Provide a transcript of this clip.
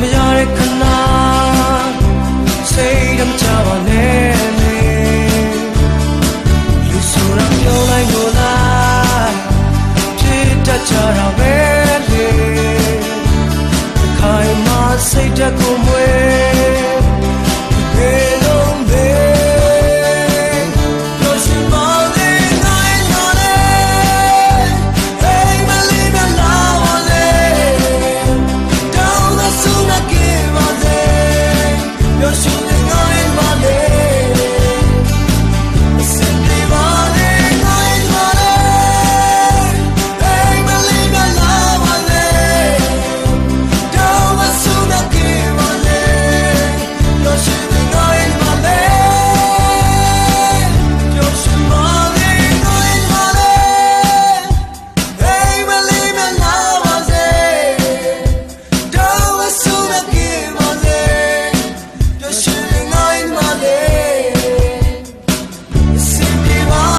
မရတဲ့ခဏစိတ်ကမချပါနဲ့လေလူဆိုတာပြောလိုက်လို့လားဖြစ်တတ်ကြတာပဲလေခိုင်မစိတ်တက်ကို